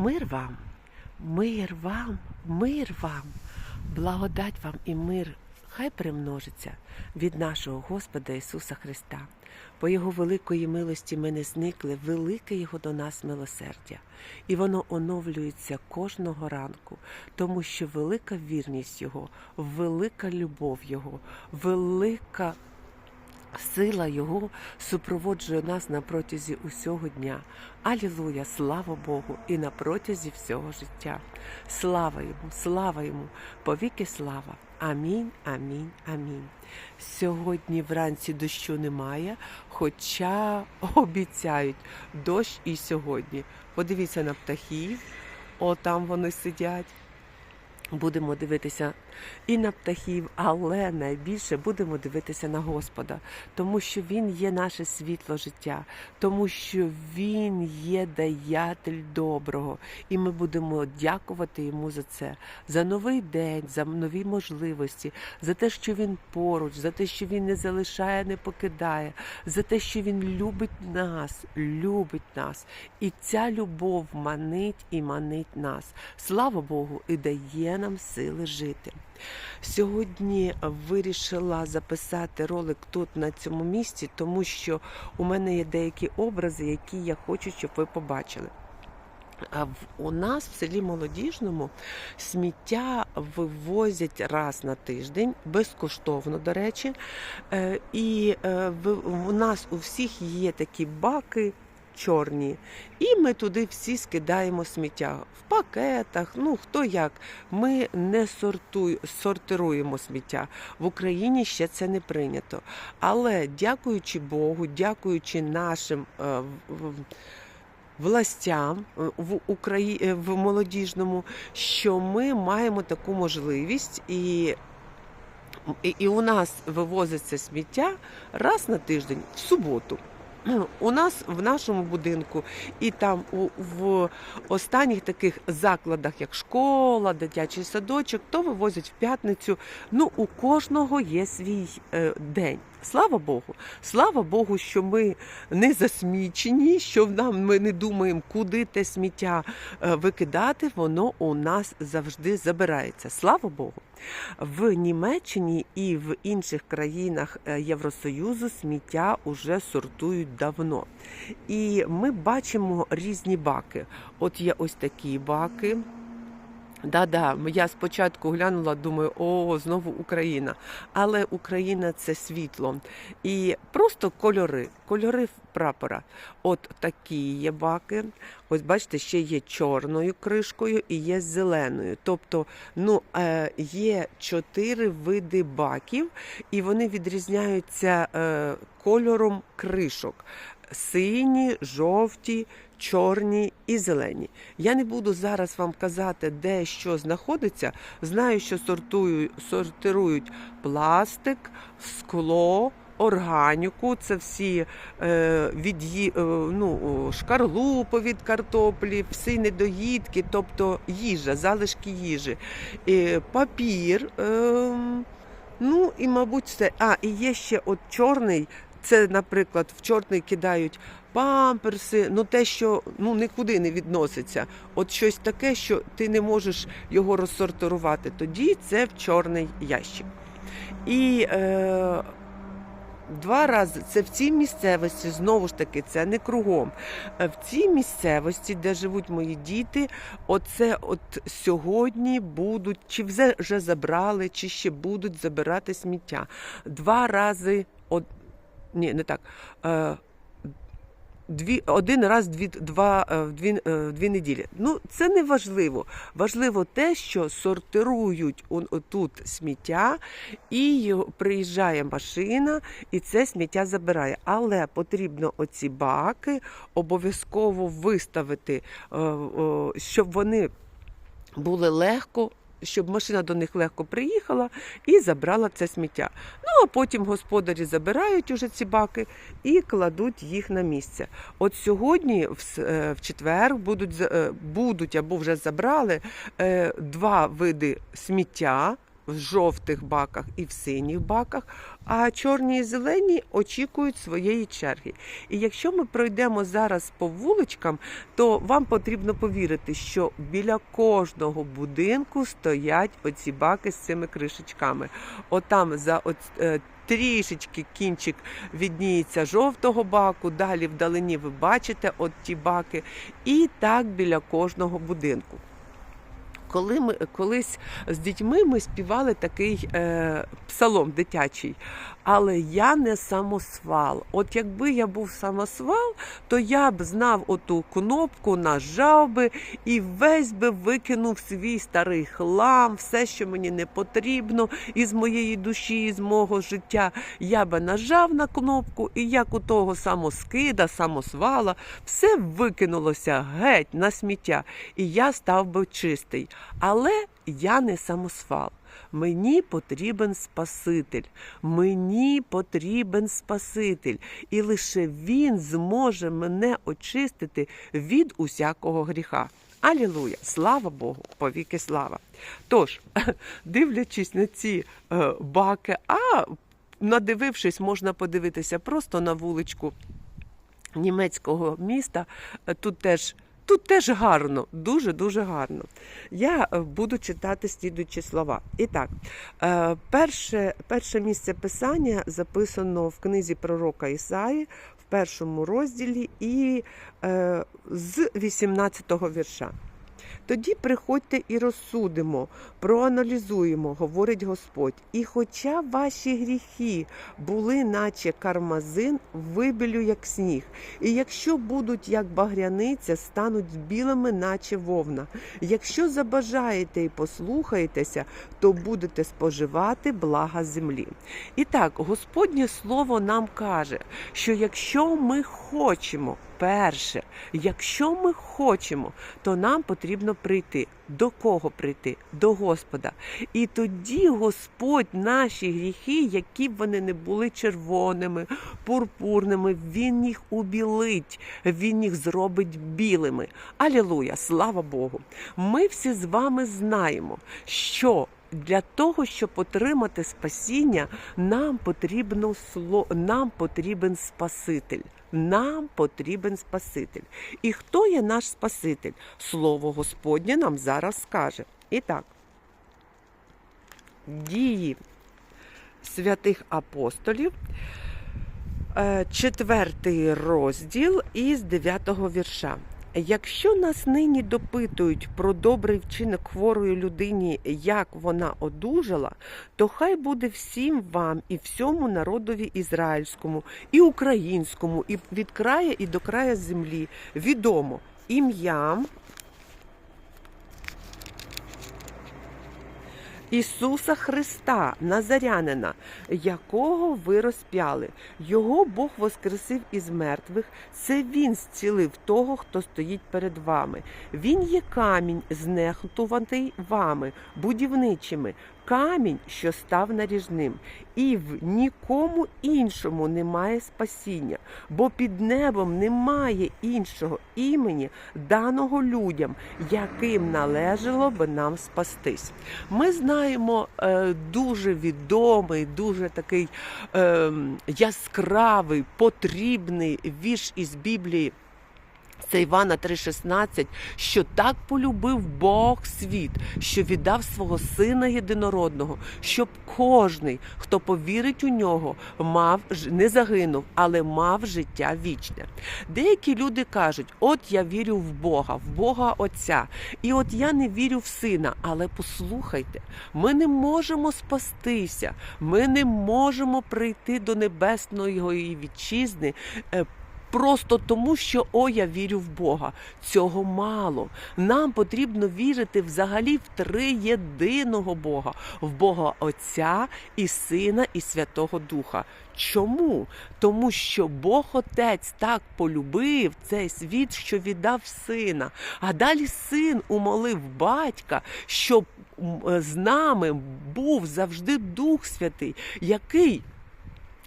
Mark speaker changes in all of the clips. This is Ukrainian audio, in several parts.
Speaker 1: Мир вам, мир вам, мир вам, благодать вам і мир хай примножиться від нашого Господа Ісуса Христа. По Його великої милості ми не зникли, велике Його до нас милосердя, і воно оновлюється кожного ранку, тому що велика вірність Його, велика любов Його, велика Сила Його супроводжує нас на протязі усього дня. Алілуя, слава Богу, і на протязі всього життя. Слава йому, слава йому, повіки слава. Амінь, амінь, амінь. Сьогодні вранці дощу немає, хоча обіцяють дощ і сьогодні. Подивіться на птахів, о, там вони сидять. Будемо дивитися і на птахів, але найбільше будемо дивитися на Господа, тому що Він є наше світло життя, тому що Він є даятель доброго, і ми будемо дякувати йому за це, за новий день, за нові можливості, за те, що він поруч, за те, що він не залишає, не покидає, за те, що він любить нас, любить нас, і ця любов манить і манить нас. Слава Богу, і дає нам сили жити. Сьогодні вирішила записати ролик тут на цьому місці, тому що у мене є деякі образи, які я хочу, щоб ви побачили. А у нас в селі Молодіжному сміття вивозять раз на тиждень, безкоштовно, до речі. Е, І е, у нас у всіх є такі баки чорні, і ми туди всі скидаємо сміття в пакетах. Ну хто як. Ми не сортуй, сортируємо сміття. В Україні ще це не прийнято. Але дякуючи Богу, дякуючи нашим. е, властям е, в Украї... е, в молодіжному, що ми маємо таку можливість. І, і у нас вивозиться сміття раз на тиждень в суботу. У нас в нашому будинку і там у в останніх таких закладах, як школа, дитячий садочок, то вивозять в п'ятницю. Ну, у кожного є свій е, день. Слава Богу, слава Богу, що ми не засмічені, що нам ми не думаємо, куди те сміття е, викидати. Воно у нас завжди забирається. Слава Богу. В Німеччині і в інших країнах е, Євросоюзу сміття уже сортують давно. І ми бачимо різні баки. От є ось такі баки. Да-да, я спочатку глянула, думаю, о, знову Україна. Але Україна це світло. І просто кольори, кольори прапора. От такі є баки. Ось бачите, ще є чорною кришкою і є зеленою. Тобто, ну, е, є чотири види баків, і вони відрізняються е, кольором кришок: сині, жовті. Чорні і зелені. Я не буду зараз вам казати, де що знаходиться. Знаю, що сортую, сортирують пластик, скло, органіку. Це всі е, від'ї, е, ну, шкарлупи від картоплі, всі недоїдки, тобто їжа, залишки їжі, е, папір. Е, ну і, мабуть, все. А, і є ще от чорний. Це, наприклад, в чорний кидають памперси, ну те, що ну нікуди не відноситься. От щось таке, що ти не можеш його розсортирувати. Тоді це в чорний ящик. І е, два рази це в цій місцевості, знову ж таки, це не кругом. Е, В цій місцевості, де живуть мої діти, оце от сьогодні будуть, чи вже, забрали, чи ще будуть забирати сміття. Два рази, от, ні, не так. Е, Дві один раз дві два е, дві, е, дві неділі. Ну це не важливо. Важливо те, що сортирують он- тут сміття, і приїжджає машина, і це сміття забирає. Але потрібно оці баки обов'язково виставити, щоб вони були легко. Щоб машина до них легко приїхала і забрала це сміття. Ну а потім господарі забирають уже ці баки і кладуть їх на місце. От сьогодні, в, е, четвер, будуть е, будуть або вже забрали е, два види сміття. В жовтих баках і в синіх баках, а чорні і зелені очікують своєї черги. І якщо ми пройдемо зараз по вуличкам, то вам потрібно повірити, що біля кожного будинку стоять оці баки з цими кришечками. Отам за е, трішечки кінчик відніється жовтого баку, далі вдалині ви бачите от ті баки, і так біля кожного будинку. Коли ми колись з дітьми ми співали такий е, псалом дитячий, але я не самосвал. От якби я був самосвал, то я б знав оту кнопку, нажав би і весь би викинув свій старий хлам, все, що мені не потрібно із моєї душі, із мого життя. Я би нажав на кнопку, і як у того самоскида, самосвала, все викинулося геть на сміття, і я став би чистий. Але я не самосвал. Мені потрібен Спаситель, мені потрібен Спаситель, і лише Він зможе мене очистити від усякого гріха. Алілуя! Слава Богу, повіки слава! Тож, дивлячись на ці е, баки, а надивившись, можна подивитися просто на вуличку німецького міста. Тут теж. Тут теж гарно, дуже-дуже гарно. Я е, буду читати слідуючі слова. І так, е, перше, перше місце писання записано в книзі пророка Ісаї в першому розділі і е, з 18-го вірша. Тоді приходьте і розсудимо, проаналізуємо, говорить Господь. І хоча ваші гріхи були, наче кармазин, вибілю, як сніг, і якщо будуть як багряниця, стануть білими, наче вовна. Якщо забажаєте і послухаєтеся, то будете споживати блага землі. І так, Господнє Слово нам каже, що якщо ми хочемо, перше, якщо ми хочемо, то нам потрібно прийти. До кого прийти? До Господа. І тоді Господь наші гріхи, які б вони не були червоними, пурпурними, Він їх убілить, Він їх зробить білими. Алілуя! Слава Богу! Ми всі з вами знаємо, що для того, щоб отримати спасіння, нам потрібно нам потрібен Спаситель. Нам потрібен Спаситель. І хто є наш Спаситель? Слово Господнє нам зараз скаже. І так, дії святих апостолів, е, четвертий розділ із дев'ятого вірша. Якщо нас нині допитують про добрий вчинок хворої людині, як вона одужала, то хай буде всім вам і всьому народові ізраїльському, і українському, і від края і до края землі. Відомо ім'ям Ісуса Христа, Назарянина, якого ви розп'яли. Його Бог воскресив із мертвих. Це Він зцілив того, хто стоїть перед вами. Він є камінь, знехтуваний вами, будівничими, камінь, що став наріжним, і в нікому іншому немає спасіння, бо під небом немає іншого імені, даного людям, яким належало би нам спастись. Ми знаємо е, дуже відомий, дуже такий е, яскравий, потрібний вірш із Біблії. Це Івана 3,16, що так полюбив Бог світ, що віддав свого сина єдинородного, щоб кожний, хто повірить у нього, мав не загинув, але мав життя вічне. Деякі люди кажуть: от я вірю в Бога, в Бога Отця, і от я не вірю в сина. Але послухайте, ми не можемо спастися, ми не можемо прийти до небесної вітчизни. Просто тому, що о, я вірю в Бога. Цього мало. Нам потрібно вірити взагалі в триєдиного Бога, в Бога Отця і Сина і Святого Духа. Чому? Тому що Бог Отець так полюбив цей світ, що віддав сина. А далі син умолив батька, щоб з нами був завжди Дух Святий, який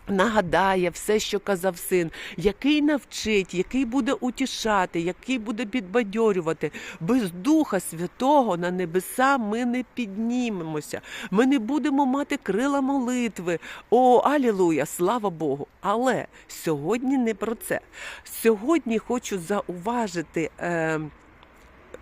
Speaker 1: Нагадає все, що казав син, який навчить, який буде утішати, який буде підбадьорювати. Без Духа Святого на небеса ми не піднімемося. Ми не будемо мати крила молитви. О, алілуя, слава Богу! Але сьогодні не про це. Сьогодні хочу зауважити. Е,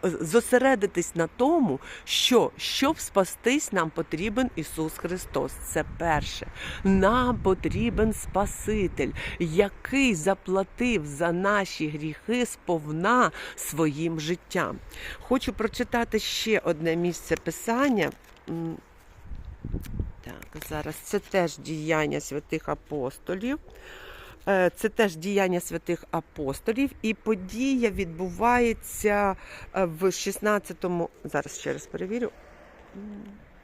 Speaker 1: зосередитись на тому, що щоб спастись, нам потрібен Ісус Христос. Це перше. Нам потрібен Спаситель, який заплатив за наші гріхи сповна своїм життям. Хочу прочитати ще одне місце писання. Так, зараз це теж діяння святих апостолів. Е, Це теж діяння святих апостолів, і подія відбувається е, в 16-му, зараз ще раз перевірю.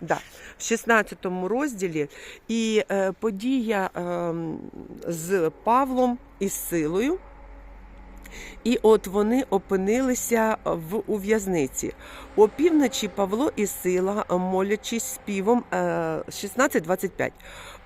Speaker 1: Да, в 16 розділі, і е, подія е, з Павлом і силою. І от вони опинилися в у в'язниці. Опівночі Павло і Сила, молячись співом е, 16.25.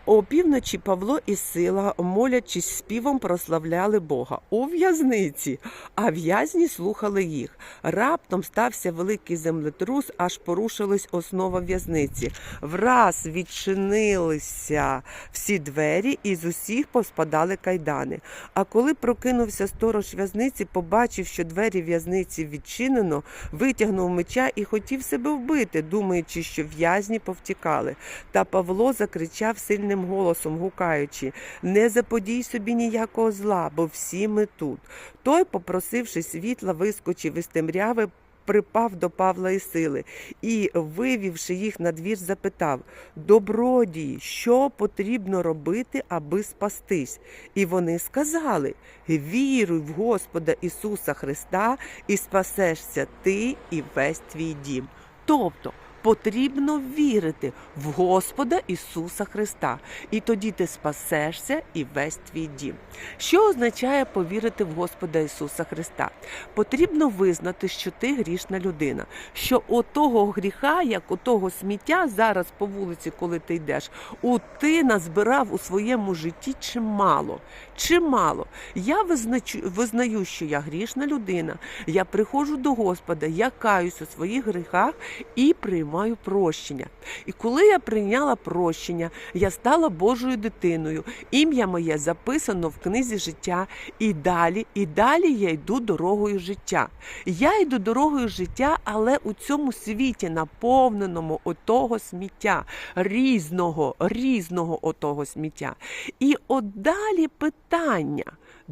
Speaker 1: Опівночі Павло і Сила, молячись співом, прославляли Бога у в'язниці, а в'язні слухали їх. Раптом стався великий землетрус, аж порушилась основа в'язниці. Враз відчинилися всі двері, і з усіх поспадали кайдани. А коли прокинувся сторож в'язниці, побачив, що двері в'язниці відчинено, витягнув меча і хотів себе вбити, думаючи, що в'язні повтікали. Та Павло закричав сильним голосом, гукаючи: Не заподій собі ніякого зла, бо всі ми тут. Той, попросивши світла, вискочив із темряви. Припав до Павла і сили і, вивівши їх на двір, запитав Добродії, що потрібно робити, аби спастись? І вони сказали: Віруй в Господа Ісуса Христа, і спасешся ти і весь твій дім. Тобто потрібно вірити в Господа Ісуса Христа, і тоді ти спасешся і весь твій дім. Що означає повірити в Господа Ісуса Христа? Потрібно визнати, що ти грішна людина, що отого гріха, як отого сміття зараз по вулиці, коли ти йдеш, у ти назбирав у своєму житті чимало. Чимало. Я визначу, визнаю, що я грішна людина. Я приходжу до Господа, я каюсь у своїх гріхах і приймаю прощення. І коли я прийняла прощення, я стала Божою дитиною. Ім'я моє записано в книзі життя. І далі, і далі я йду дорогою життя. Я йду дорогою життя, але у цьому світі, наповненому отого сміття, різного, різного отого сміття. І от далі питання.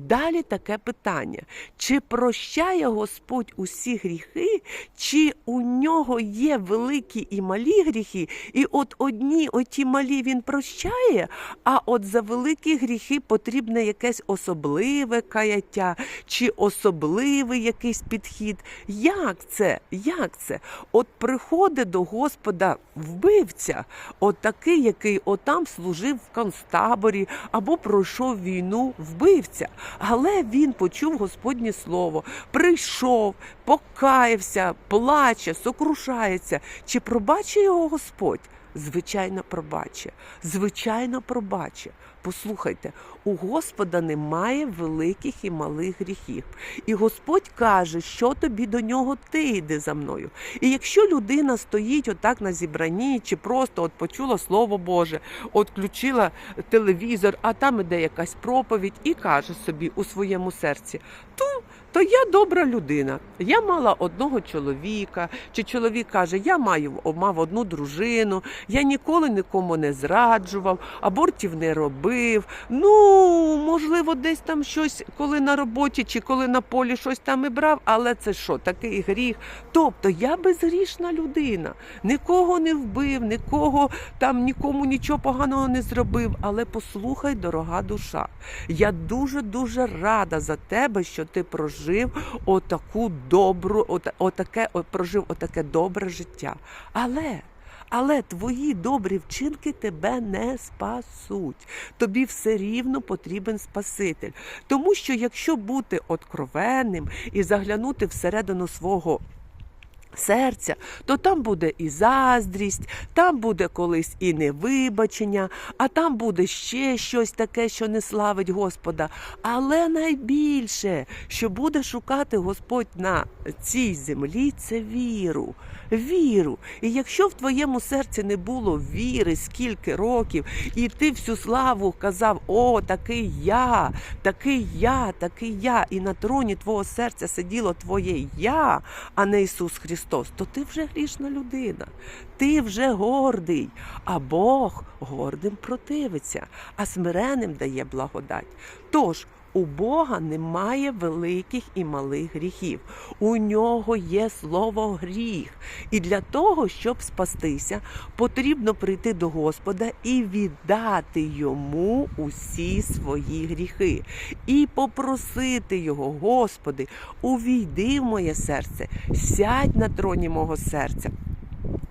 Speaker 1: Далі таке питання: чи прощає Господь усі гріхи, чи у нього є великі і малі гріхи, і от одні оті малі він прощає, а от за великі гріхи потрібне якесь особливе каяття, чи особливий якийсь підхід. Як це? Як це? От приходить до Господа вбивця, от такий, який отам служив в концтаборі або пройшов війну вбивця. Але він почув Господнє слово, прийшов, покаявся, плаче, сокрушається. Чи пробачить його Господь? Звичайно, пробаче. Звичайно, пробаче. Послухайте, у Господа немає великих і малих гріхів. І Господь каже, що тобі до нього ти йди за мною. І якщо людина стоїть отак на зібранні, чи просто от почула Слово Боже, от телевізор, а там іде якась проповідь, і каже собі у своєму серці, то то я добра людина. Я мала одного чоловіка, чи чоловік каже, я маю мав одну дружину, я ніколи нікому не зраджував, абортів не робив. Ну, можливо, десь там щось, коли на роботі чи коли на полі щось там і брав, але це що, такий гріх? Тобто я безгрішна людина, нікого не вбив, нікого там нікому нічого поганого не зробив. Але послухай, дорога душа, я дуже дуже рада за тебе, що ти прожив отаку добру, ота- отаке, о- прожив отаке добре життя. Але. Але твої добрі вчинки тебе не спасуть. Тобі все рівно потрібен Спаситель. Тому що якщо бути откровенним і заглянути всередину свого серця, то там буде і заздрість, там буде колись і невибачення, а там буде ще щось таке, що не славить Господа. Але найбільше, що буде шукати Господь на цій землі, це віру. Віру. І якщо в твоєму серці не було віри, скільки років, і ти всю славу казав: О, такий я, такий я, такий я, і на троні твого серця сиділо твоє я, а не Ісус Христос, то ти вже грішна людина. Ти вже гордий, а Бог гордим противиться, а смиреним дає благодать. Тож у Бога немає великих і малих гріхів. У нього є слово гріх. І для того, щоб спастися, потрібно прийти до Господа і віддати йому усі свої гріхи, і попросити його, Господи, увійди в моє серце, сядь на троні мого серця.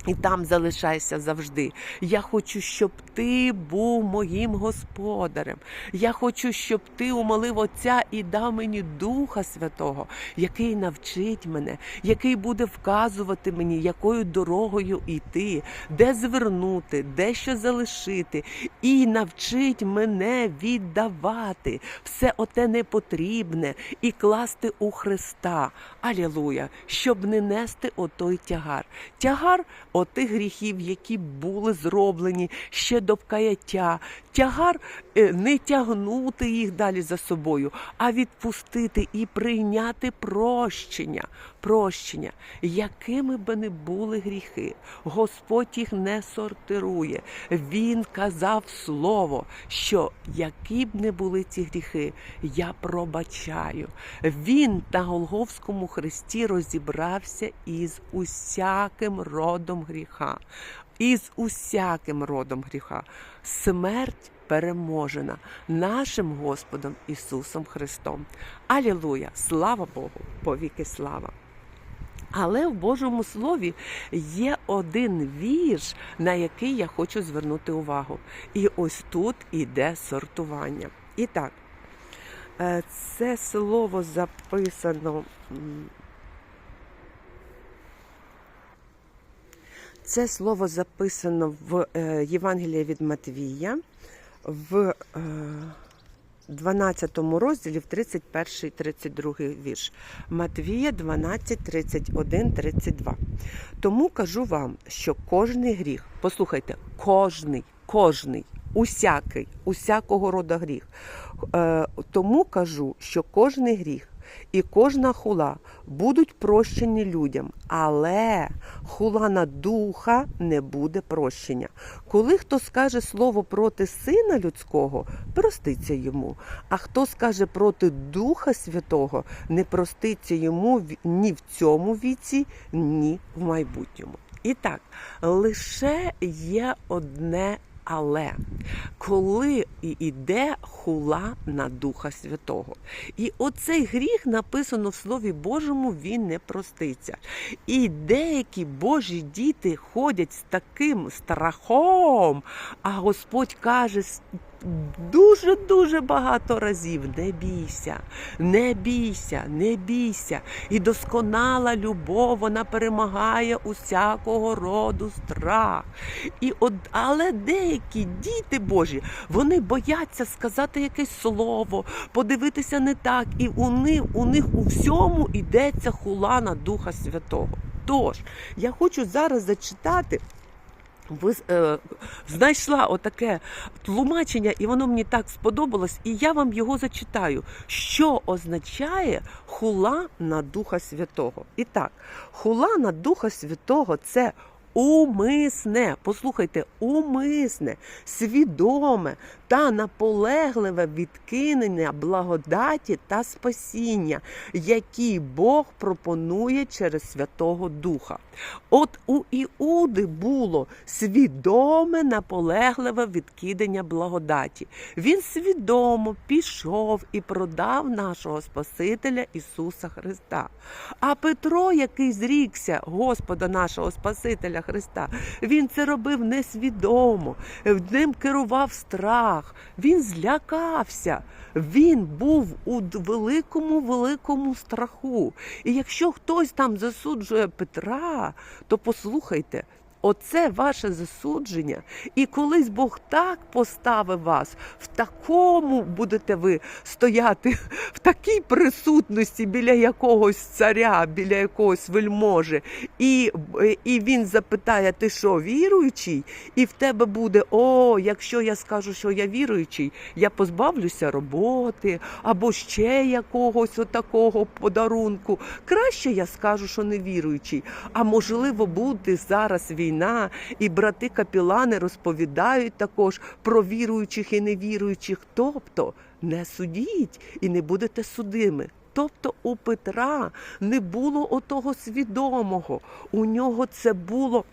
Speaker 1: І там залишайся завжди. Я хочу, щоб ти був моїм господарем. Я хочу, щоб ти умолив Отця і дав мені Духа Святого, який навчить мене, який буде вказувати мені, якою дорогою йти, де звернути, де що залишити, і навчить мене віддавати все оте непотрібне і класти у Христа. Алілуя, щоб не нести отой тягар. Тягар отих гріхів, які були зроблені ще до каяття. Тягар е, не тягнути їх далі за собою, а відпустити і прийняти прощення. Прощення, якими би не були гріхи, Господь їх не сортирує. Він казав слово, що які б не були ці гріхи, я пробачаю. Він на Голговському хресті розібрався із усяким родом гріха, із усяким родом гріха. Смерть переможена нашим Господом Ісусом Христом. Алілуя! Слава Богу! Повіки слава! Але в Божому Слові є один вірш, на який я хочу звернути увагу. І ось тут іде сортування. І так, е, це слово записано. Це слово записано в е, Євангелії від Матвія в е, 12 розділі, в 31 32 вірш. Матвія 12, 31, 32. Тому кажу вам, що кожний гріх, послухайте, кожний, кожний, усякий, усякого роду гріх. Е, тому кажу, що кожний гріх і кожна хула будуть прощені людям, але хула на духа не буде прощення. Коли хто скаже слово проти сина людського, проститься йому. А хто скаже проти Духа Святого, не проститься йому ні в цьому віці, ні в майбутньому. І так, лише є одне але коли і іде хула на Духа Святого. І оцей гріх написано в Слові Божому, він не проститься. І деякі Божі діти ходять з таким страхом, а Господь каже дуже-дуже багато разів: не бійся, не бійся, не бійся. І досконала любов, вона перемагає усякого роду страх. І от, але деякі діти Божі, вони бояться сказати якесь слово, подивитися не так, і у них, у них у всьому йдеться хула на Духа Святого. Тож, я хочу зараз зачитати. Ви е, знайшла отаке тлумачення, і воно мені так сподобалось, і я вам його зачитаю. Що означає хула на Духа Святого? І так, хула на Духа Святого це умисне, послухайте, умисне, свідоме та наполегливе відкинення благодаті та спасіння, які Бог пропонує через Святого Духа. От у Іуди було свідоме наполегливе відкидання благодаті. Він свідомо пішов і продав нашого Спасителя Ісуса Христа. А Петро, який зрікся Господа нашого Спасителя Христа. Він це робив несвідомо, ним керував страх, він злякався. Він був у великому, великому страху. І якщо хтось там засуджує Петра, то послухайте. Оце ваше засудження, і колись Бог так поставив вас, в такому будете ви стояти, в такій присутності біля якогось царя, біля якогось вельможі, і, і він запитає: ти що, віруючий? І в тебе буде: о, якщо я скажу, що я віруючий, я позбавлюся роботи або ще якогось отакого подарунку. Краще я скажу, що не віруючий. А можливо, буде зараз війна, і брати капілани розповідають також про віруючих і невіруючих. Тобто не судіть і не будете судими. Тобто у Петра не було отого свідомого, у нього це було.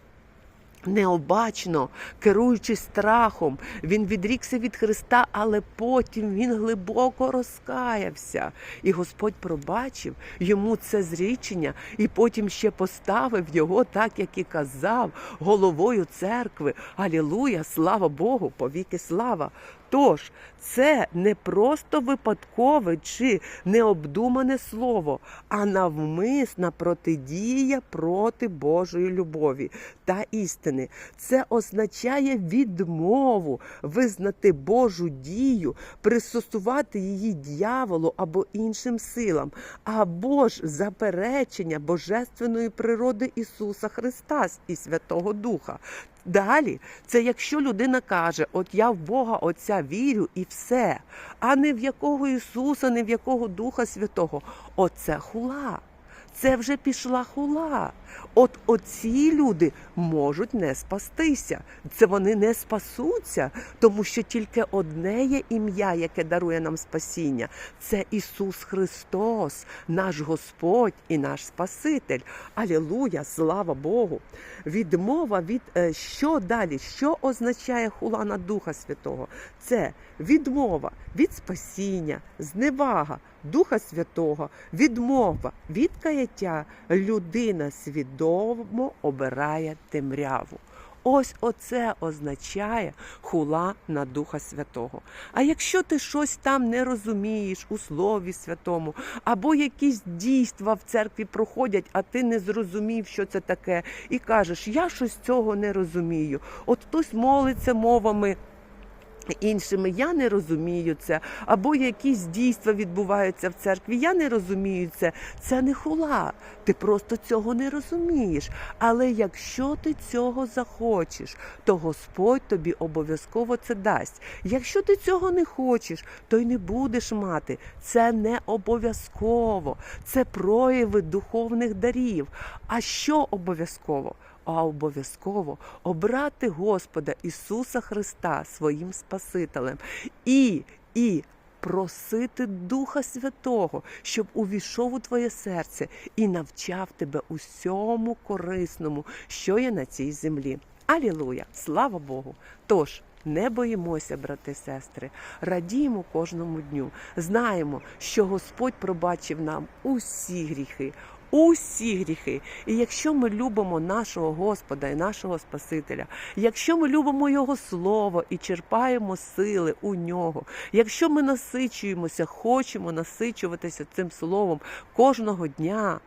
Speaker 1: Необачно, керуючись страхом, він відрікся від Христа, але потім він глибоко розкаявся. І Господь пробачив йому це зрічення, і потім ще поставив його, так як і казав, головою церкви. Алілуя, слава Богу, повіки слава. Тож це не просто випадкове чи необдумане слово, а навмисна протидія проти Божої любові та істини. Це означає відмову визнати Божу дію, пристосувати її дьяволу або іншим силам, або ж заперечення божественної природи Ісуса Христа і Святого Духа. Далі, це якщо людина каже, от я в Бога Отця вірю і все, а не в якого Ісуса, не в якого Духа Святого. Оце хула. Це вже пішла хула. От оці люди можуть не спастися. Це вони не спасуться, тому що тільки одне є ім'я, яке дарує нам спасіння. Це Ісус Христос, наш Господь і наш Спаситель. Алілуя, слава Богу! Відмова від е, що далі? Що означає хула на Духа Святого? Це відмова від спасіння, зневага Духа Святого, відмова від каяття. Людина свідомо обирає темряву. Ось оце означає хула на Духа Святого. А якщо ти щось там не розумієш у Слові Святому, або якісь дійства в церкві проходять, а ти не зрозумів, що це таке, і кажеш, я щось цього не розумію. От хтось молиться мовами. Іншими я не розумію це, або якісь дійства відбуваються в церкві. Я не розумію це. Це не хула. Ти просто цього не розумієш. Але якщо ти цього захочеш, то Господь тобі обов'язково це дасть. Якщо ти цього не хочеш, то й не будеш мати. Це не обов'язково. Це прояви духовних дарів. А що обов'язково? А обов'язково обрати Господа Ісуса Христа своїм Спасителем і, і просити Духа Святого, щоб увійшов у твоє серце і навчав тебе усьому корисному, що є на цій землі. Алілуя! Слава Богу! Тож. Не боїмося, брати сестри, радіємо кожному дню. Знаємо, що Господь пробачив нам усі гріхи, усі гріхи. І якщо ми любимо нашого Господа і нашого Спасителя, якщо ми любимо Його Слово і черпаємо сили у нього, якщо ми насичуємося, хочемо насичуватися цим словом кожного дня,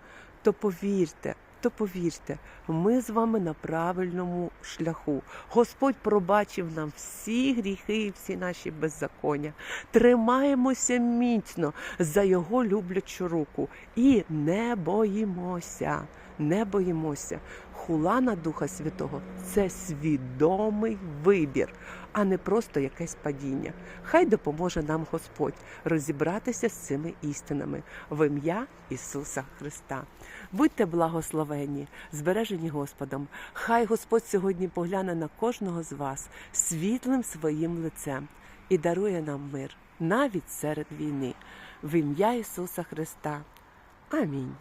Speaker 1: то повірте. То повірте, ми з вами на правильному шляху. Господь пробачив нам всі гріхи і всі наші беззаконня. Тримаємося міцно за його люблячу руку і не боїмося, не боїмося. Хула на Духа Святого це свідомий вибір, а не просто якесь падіння. Хай допоможе нам Господь розібратися з цими істинами в ім'я Ісуса Христа. Будьте благословені, збережені Господом. Хай Господь сьогодні погляне на кожного з вас світлим своїм лицем і дарує нам мир навіть серед війни. В ім'я Ісуса Христа. Амінь.